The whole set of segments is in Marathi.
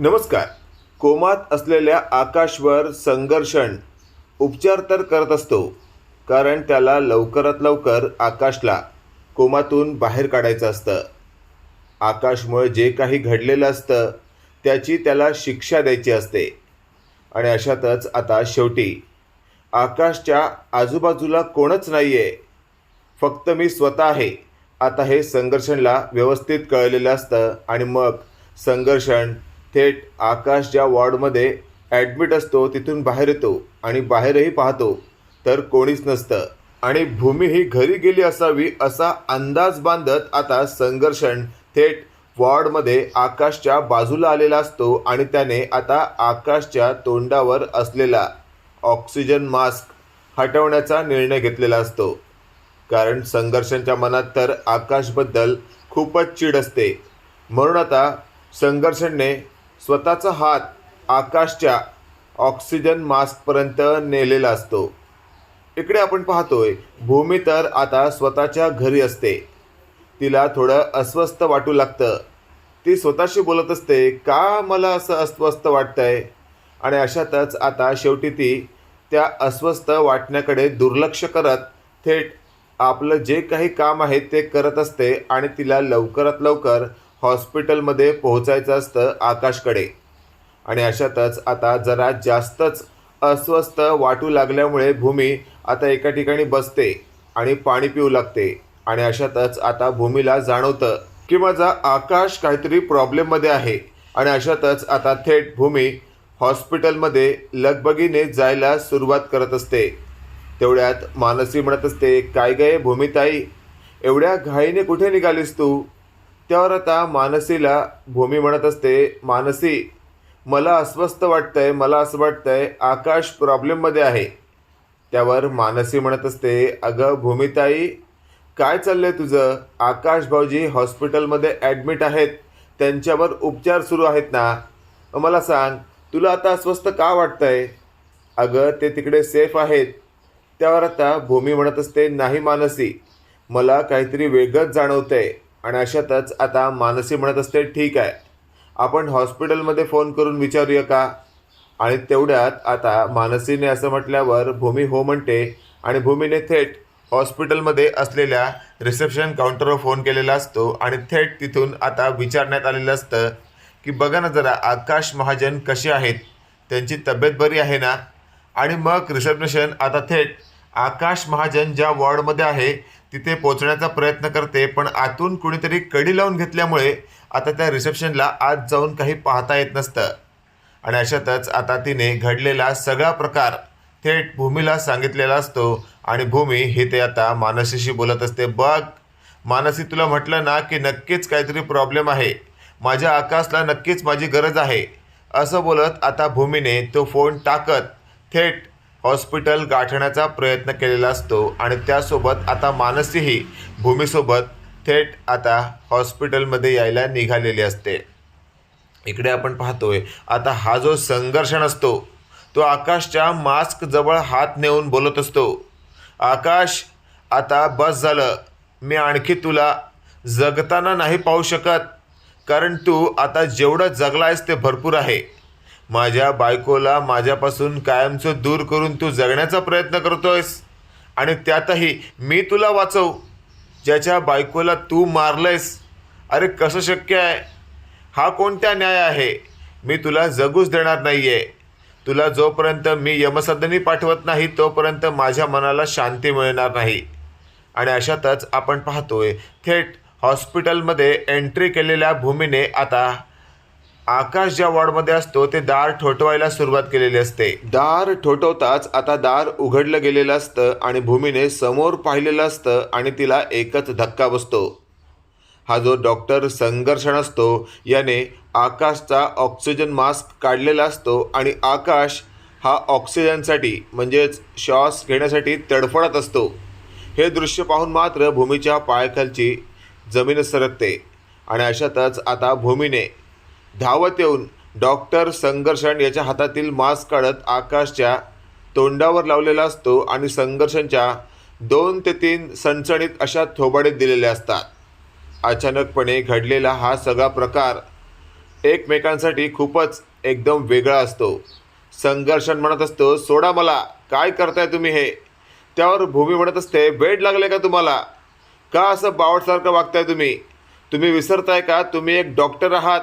नमस्कार. कोमात असलेल्या आकाशवर संघर्षण उपचार तर करत असतो कारण त्याला लवकरात लवकर आकाशला कोमातून बाहेर काढायचं असतं. आकाशमुळे जे काही घडलेलं असतं त्याची त्याला शिक्षा द्यायची असते. आणि अशातच आता शेवटी आकाशच्या आजूबाजूला कोणच नाही आहे फक्त मी स्वतः आहे. आता हे संघर्षणला व्यवस्थित कळलेलं असतं आणि मग संघर्षण थेट आकाश ज्या वॉर्डमध्ये ॲडमिट असतो तिथून बाहेर येतो आणि बाहेरही पाहतो तर कोणीच नसतं. आणि भूमी ही घरी गेली असावी असा अंदाज बांधत आता संघर्षण थेट वॉर्डमध्ये आकाशच्या बाजूला आलेला असतो आणि त्याने आता आकाशच्या तोंडावर असलेला ऑक्सिजन मास्क हटवण्याचा निर्णय घेतलेला असतो. कारण संघर्षांच्या मनात तर आकाशबद्दल खूपच चीड असते. म्हणून आता संघर्षणने स्वतःचा हात आकाशच्या ऑक्सिजन मास्कपर्यंत नेलेला असतो. इकडे आपण पाहतोय भूमी तर आता स्वतःच्या घरी असते. तिला थोडं अस्वस्थ वाटू लागतं. ती स्वतःशी बोलत असते का मला असं अस्वस्थ वाटतंय? आणि अशातच आता शेवटी ती त्या अस्वस्थ वाटण्याकडे दुर्लक्ष करत थेट आपलं जे काही काम आहे ते करत असते आणि तिला लवकरात लवकर हॉस्पिटलमध्ये पोहोचायचं असतं आकाशकडे. आणि अशातच आता जरा जास्तच अस्वस्थ वाटू लागल्यामुळे भूमी आता एका ठिकाणी बसते आणि पाणी पिऊ लागते. आणि अशातच आता भूमीला जाणवतं की माझा आकाश काहीतरी प्रॉब्लेममध्ये आहे. आणि अशातच आता थेट भूमी हॉस्पिटलमध्ये लगबगीने जायला सुरुवात करत असते. तेवढ्यात मानसी म्हणत असते काय गे भूमिताई? एवढ्या घाईने कुठे निघालीस तू? त्यावर आता मानसीला भूमी म्हणत असते मानसी मला अस्वस्थ वाटतंय मला असं वाटतंय आकाश प्रॉब्लेममध्ये आहे. त्यावर मानसी म्हणत असते अगं भूमिताई काय चाललंय तुझं? आकाश भाऊजी हॉस्पिटलमध्ये ॲडमिट आहेत त्यांच्यावर उपचार सुरू आहेत ना? मला सांग तुला आता अस्वस्थ का वाटतंय? अगं ते तिकडे सेफ आहेत. त्यावर आता भूमी म्हणत असते नाही मानसी मला काहीतरी वेगळंच जाणवतंय. आणि अशातच आता मानसी म्हणत असते ठीक आहे. आपण हॉस्पिटलमध्ये फोन करून विचारूया का? आणि तेवढ्यात आता मानसीने असं म्हटल्यावर भूमी हो म्हणते आणि भूमीने थेट हॉस्पिटलमध्ये असलेल्या रिसेप्शन काउंटरवर फोन केलेला असतो आणि थेट तिथून आता विचारण्यात आलेलं असतं की बघा ना जरा आकाश महाजन कसे आहेत? त्यांची तब्येत बरी आहे ना? आणि मग रिसेप्शन आता थेट आकाश महाजन ज्या वॉर्डमध्ये आहे तिथे पोचण्याचा प्रयत्न करते पण आतून कुणीतरी कडी लावून घेतल्यामुळे आता त्या रिसेप्शनला आत जाऊन काही पाहता येत नसतं. आणि अशातच आता तिने घडलेला सगळा प्रकार थेट भूमीला सांगितलेला असतो. आणि भूमी हे ते आता मानसीशी बोलत असते बघ मानसी तुला म्हटलं ना की नक्कीच काहीतरी प्रॉब्लेम आहे. माझ्या आकाशला नक्कीच माझी गरज आहे. असं बोलत आता भूमीने तो फोन टाकत थेट हॉस्पिटल गाठण्याचा प्रयत्न केलेला असतो आणि त्यासोबत आता मानसीही भूमीसोबत थेट आता हॉस्पिटलमध्ये यायला निघालेली असते. इकडे आपण पाहतोय आता हा जो संघर्षण असतो तो आकाशच्या मास्क जवळ हात नेऊन बोलत असतो. आकाश आता बस झालं. मी आणखी तुला जगताना नाही पाहू शकत कारण तू आता जेवढं जगला आहेस ते भरपूर आहे. माझ्या बायकोला माझ्यापासून कायमचं दूर करून तू जगण्याचा प्रयत्न करतोयस. आणि त्यातही मी तुला वाचव. ज्याच्या बायकोला तू मारलंयस. अरे कसं शक्य आहे? हा कोणता न्याय आहे? मी तुला जगूच देणार नाही आहे तुला जोपर्यंत मी यमसदनी पाठवत नाही तोपर्यंत माझ्या मनाला शांती मिळणार नाही. आणि अशातच आपण पाहतोय थेट हॉस्पिटलमध्ये एंट्री केलेल्या भूमीने आता आकाश ज्या वॉर्डमध्ये असतो ते दार ठोठवायला सुरुवात केलेली असते. दार ठोठवताच आता दार उघडलं गेलेलं असतं आणि भूमीने समोर पाहिलेलं असतं आणि तिला एकच धक्का बसतो. हा जो डॉक्टर संघर्षण असतो याने आकाशचा ऑक्सिजन मास्क काढलेला असतो आणि आकाश हा ऑक्सिजनसाठी म्हणजेच श्वास घेण्यासाठी तडफडत असतो. हे दृश्य पाहून मात्र भूमीच्या पायाखालची जमीन सरकते आणि अशातच आता भूमीने धावत येऊन डॉक्टर संघर्षण याच्या हातातील मास्क काढत आकाशच्या तोंडावर लावलेला असतो आणि संघर्षणच्या दोन ते तीन सणसणीत अशा थोबाडीत दिलेल्या असतात. अचानकपणे घडलेला हा सगळा प्रकार एकमेकांसाठी खूपच एकदम वेगळा असतो. संघर्षण म्हणत असतो सोडा मला काय करताय तुम्ही हे? त्यावर भूमी म्हणत असते वेड लागले का तुम्हाला? का असं बावटसारखं वागताय तुम्ही? तुम्ही विसरताय का? तुम्ही एक डॉक्टर आहात.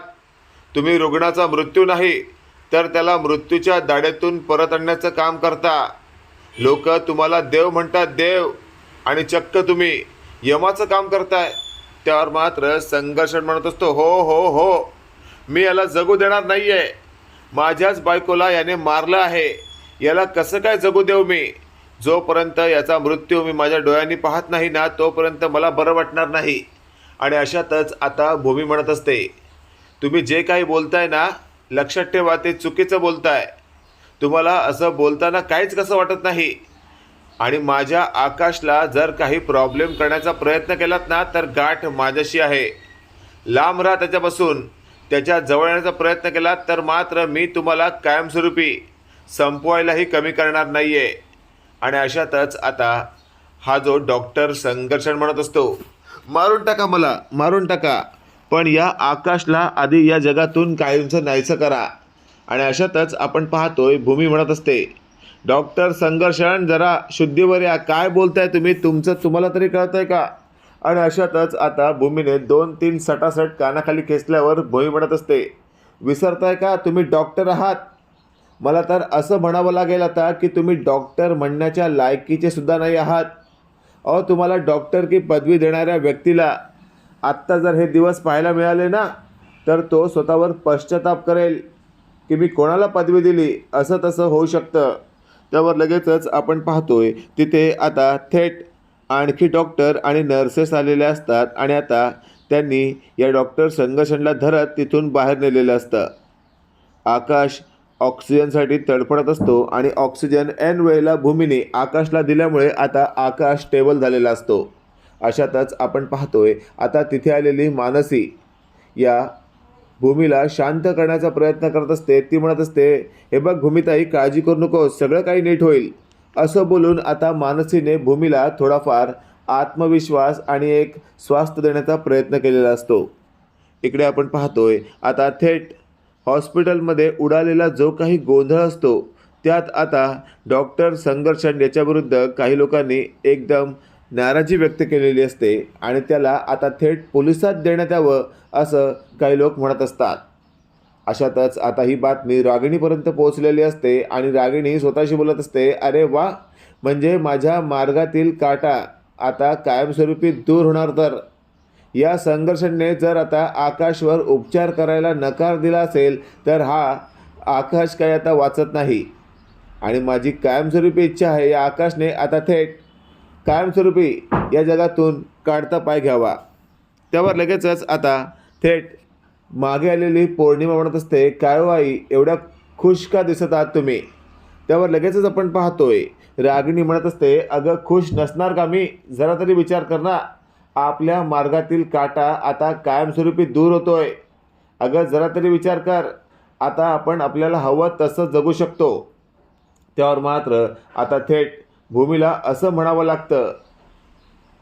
तुम्ही रुग्णाचा मृत्यू नाही तर त्याला मृत्यूच्या दाड्यातून परत आणण्याचं काम करता. लोक तुम्हाला देव म्हणतात देव आणि चक्क तुम्ही यमाचं काम करताय. त्यावर मात्र संघर्षण म्हणत असतो हो हो हो मी याला जगू देणार नाही आहे माझ्याच बायकोला याने मारलं आहे. याला कसं काय जगू देऊ मी? जोपर्यंत याचा मृत्यू मी माझ्या डोळ्यांनी पाहत नाही ना तोपर्यंत मला बरं वाटणार नाही. आणि अशातच आता भूमी म्हणत असते तुम्ही जे काही बोलताय ना लक्षात ठेवा ते चुकीचं बोलताय. तुम्हाला असं बोलताना काहीच कसं वाटत नाही. आणि माझ्या आकाशला जर काही प्रॉब्लेम करण्याचा प्रयत्न केलात ना तर गाठ माझ्याशी आहे. लांब राहा त्याच्यापासून. त्याच्याजवळ येण्याचा प्रयत्न केलात तर मात्र मी तुम्हाला कायमस्वरूपी संपवायलाही कमी करणार नाही आहे आणि अशातच आता हा जो डॉक्टर संघर्षण म्हणत असतो मारून टाका मला मारून टाका. पण या आकाशला आधी या जगातून कायमचं नाहीसं करा. आणि अशातच आपण पाहतोय भूमी म्हणत असते डॉक्टर संघर्षण जरा शुद्धीवर या. काय बोलताय तुम्ही? तुमचं तुम्हाला तरी कळतंय का? आणि अशातच आता भूमीने दोन तीन सटासट कानाखाली खेचल्यावर भूमी म्हणत असते विसरताय का? तुम्ही डॉक्टर आहात. मला तर असं म्हणावं लागेल आता की तुम्ही डॉक्टर म्हणण्याच्या लायकीचे सुद्धा नाही आहात. अहो तुम्हाला डॉक्टर की पदवी देणाऱ्या व्यक्तीला आत्ता जर हे दिवस पाहायला मिळाले ना तर तो स्वतःवर पश्चाताप करेल की मी कोणाला पदवी दिली असं तसं होऊ शकतं. त्यावर लगेचच आपण पाहतोय तिथे आता थेट आणखी डॉक्टर आणि नर्सेस आलेले असतात आणि आता त्यांनी या डॉक्टर संघर्षणला धरत तिथून बाहेर नेलेलं असतं. आकाश ऑक्सिजनसाठी तडफडत असतो आणि ऑक्सिजन ऐन वेळेला भूमीने आकाशला दिल्यामुळे आता आकाश स्टेबल झालेला असतो. अशातच आपण पाहतोय आता तिथे आलेली मानसी या भूमीला शांत करण्याचा प्रयत्न करत असते. ती म्हणत असते हे बघ भूमिताई काळजी करू नको सगळं काही नीट होईल. असं बोलून आता मानसीने भूमीला थोडाफार आत्मविश्वास आणि एक स्वास्थ्य देण्याचा प्रयत्न केलेला असतो. इकडे आपण पाहतोय आता थेट हॉस्पिटलमध्ये उडालेला जो काही गोंधळ असतो त्यात आता डॉक्टर संघर्षण याच्याविरुद्ध काही लोकांनी एकदम नाराजी व्यक्त केलेली असते आणि त्याला आता थेट पोलिसात देण्यात यावं असं काही लोक म्हणत असतात. अशातच आता ही बातमी रागिणीपर्यंत पोहोचलेली असते आणि रागिणी स्वतःशी बोलत असते अरे वा म्हणजे माझ्या मार्गातील काटा आता कायमस्वरूपी दूर होणार तर? या संघर्षाने जर आता आकाशवर उपचार करायला नकार दिला असेल तर हा आकाश काही आता वाचत नाही. आणि माझी कायमस्वरूपी इच्छा आहे या आकाशने आता थेट कायमस्वरूपी या जगातून काढता पाय घ्यावा. त्यावर लगेचच आता थेट मागे आलेली पौर्णिमा म्हणत असते काय हो एवढ्या खुश का दिसत आहात तुम्ही? त्यावर लगेचच आपण पाहतोय रागिणी म्हणत असते अगं खुश नसणार का मी? जरा तरी विचार कर ना. आपल्या मार्गातील काटा आता कायमस्वरूपी दूर होतोय. अगं जरा तरी विचार कर. आता आपण आपल्याला हवं तसं जगू शकतो. त्यावर मात्र आता थेट भूमीला असं म्हणावं लागतं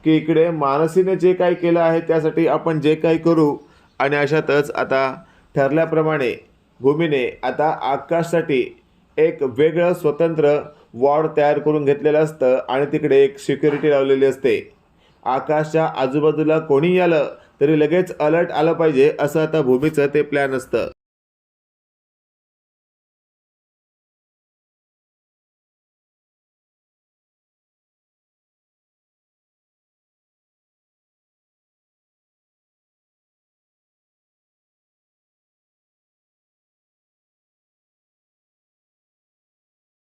की इकडे मानसीने जे काही केलं आहे त्यासाठी आपण जे काही करू. आणि अशातच आता ठरल्याप्रमाणे भूमीने आता आकाशसाठी एक वेगळं स्वतंत्र वॉर्ड तयार करून घेतलेलं असतं आणि तिकडे एक सिक्युरिटी लावलेली असते. आकाशच्या आजूबाजूला कोणीही आलं तरी लगेच अलर्ट आलं पाहिजे असं आता भूमीचं ते प्लॅन असतं.